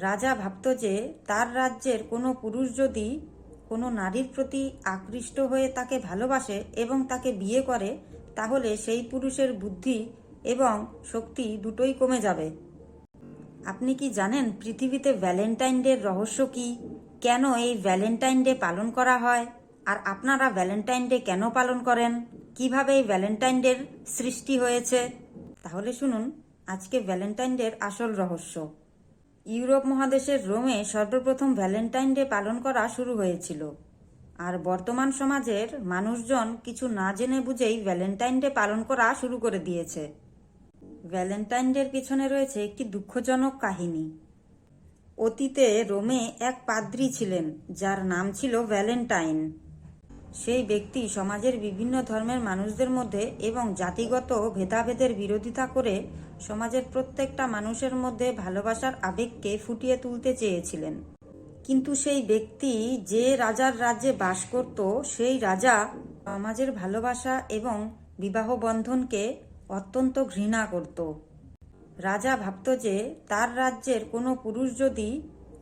রাজা ভাবত যে তার রাজ্যের কোনো পুরুষ যদি কোনো নারীর প্রতি আকৃষ্ট হয়ে তাকে ভালোবাসে এবং তাকে বিয়ে করে, তাহলে সেই পুরুষের বুদ্ধি এবং শক্তি দুটোই কমে যাবে। আপনি কি জানেন পৃথিবীতে ভ্যালেন্টাইন ডের রহস্য কি? কেন এই ভ্যালেন্টাইন ডে পালন করা হয়? আর আপনারা ভ্যালেন্টাইন ডে কেন পালন করেন? কীভাবে এই ভ্যালেন্টাইন ডের সৃষ্টি হয়েছে? তাহলে শুনুন, আজকে ভ্যালেন্টাইন ডের আসল রহস্য। ইউরোপ মহাদেশের রোমে সর্বপ্রথম ভ্যালেন্টাইন ডে পালন করা শুরু হয়েছিল। আর বর্তমান সমাজের মানুষজন কিছু না জেনে বুঝেই ভ্যালেন্টাইন ডে পালন করা শুরু করে দিয়েছে। ভ্যালেন্টাইন ডের পিছনে রয়েছে একটি দুঃখজনক কাহিনী। অতীতে রোমে এক পাদ্রী ছিলেন, যার নাম ছিল ভ্যালেন্টাইন। সেই ব্যক্তি সমাজের বিভিন্ন ধর্মের মানুষদের মধ্যে এবং জাতিগত ভেদাভেদের বিরোধিতা করে সমাজের প্রত্যেকটা মানুষের মধ্যে ভালোবাসার আবেগকে ফুটিয়ে তুলতে চেয়েছিলেন। কিন্তু সেই ব্যক্তি যে রাজার রাজ্যে বাস করত, সেই রাজা সমাজের ভালোবাসা এবং বিবাহ বন্ধনকে অত্যন্ত ঘৃণা করত। রাজা ভাবত যে তার রাজ্যের কোনো পুরুষ যদি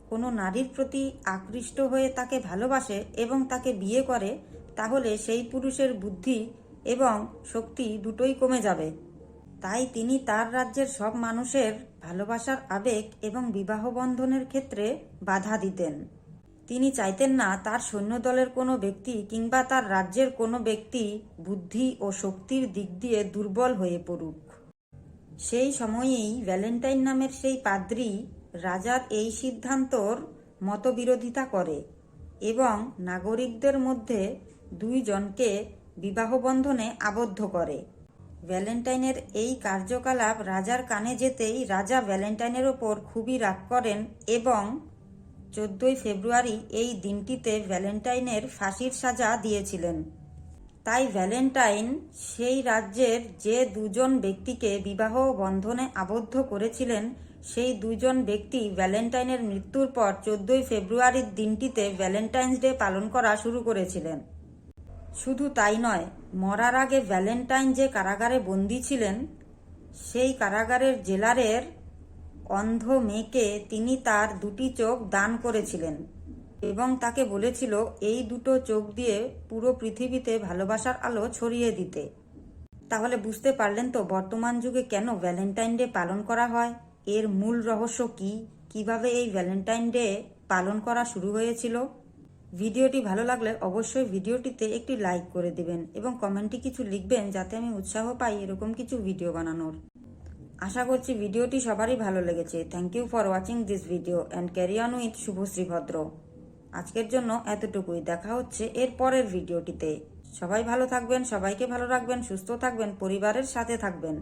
কোনো নারীর প্রতি আকৃষ্ট হয়ে তাকে ভালোবাসে এবং তাকে বিয়ে করে তাহলে সেই পুরুষের বুদ্ধি এবং শক্তি দুটোই কমে যাবে। তাই তিনি তার রাজ্যের সব মানুষের ভালোবাসার আবেগ এবং বিবাহ বন্ধনের ক্ষেত্রে বাধা দিতেন। তিনি চাইতেন না তার সৈন্যদলের কোনো ব্যক্তি কিংবা তার রাজ্যের কোনো ব্যক্তি বুদ্ধি ও শক্তির দিক দিয়ে দুর্বল হয়ে পড়ুক। সেই সময়েই ভ্যালেন্টাইন নামের সেই পাদ্রী রাজার এই সিদ্ধান্তর মতবিরোধিতা করে এবং নাগরিকদের মধ্যে দুইজনকে বিবাহ বন্ধনে আবদ্ধ করে। ভ্যালেন্টাইনের এই কার্যকলাপ রাজার কানে যেতেই রাজা ভ্যালেন্টাইনের ওপর খুবই রাগ করেন এবং চোদ্দই ফেব্রুয়ারি এই দিনটিতে ভ্যালেন্টাইনের ফাঁসির সাজা দিয়েছিলেন। তাই ভ্যালেন্টাইন সেই রাজ্যের যে দুজন ব্যক্তিকে বিবাহ বন্ধনে আবদ্ধ করেছিলেন, সেই দুজন ব্যক্তি ভ্যালেন্টাইনের মৃত্যুর পর চোদ্দই ফেব্রুয়ারির দিনটিতে ভ্যালেন্টাইন্স ডে পালন করা শুরু করেছিলেন। শুধু তাই নয়, মরার আগে ভ্যালেন্টাইন যে কারাগারে বন্দী ছিলেন, সেই কারাগারের জেলারের অন্ধ মেয়েকে তিনি তার দুটি চোখ দান করেছিলেন এবং তাকে বলেছিল, এই দুটো চোখ দিয়ে পুরো পৃথিবীতে ভালোবাসার আলো ছড়িয়ে দিতে। তাহলে বুঝতে পারলেন তো বর্তমান যুগে কেন ভ্যালেন্টাইন ডে পালন করা হয়? এর মূল রহস্য কি? কীভাবে এই ভ্যালেন্টাইন ডে পালন করা শুরু হয়েছিল? ভিডিওটি ভালো লাগলে অবশ্যই ভিডিওটিতে একটি লাইক করে দিবেন এবং কমেন্টে কিছু লিখবেন যাতে আমি উৎসাহ পাই এরকম কিছু ভিডিও বানানোর। আশা করছি ভিডিওটি সবারই ভালো লেগেছে। Thank you for watching this video and carry on with Subhashree Bhadra. আজকের জন্য এতটুকুই। দেখা হচ্ছে এর পরের ভিডিওটিতে। সবাই ভালো থাকবেন, সবাইকে ভালো রাখবেন, সুস্থ থাকবেন, পরিবারের সাথে থাকবেন।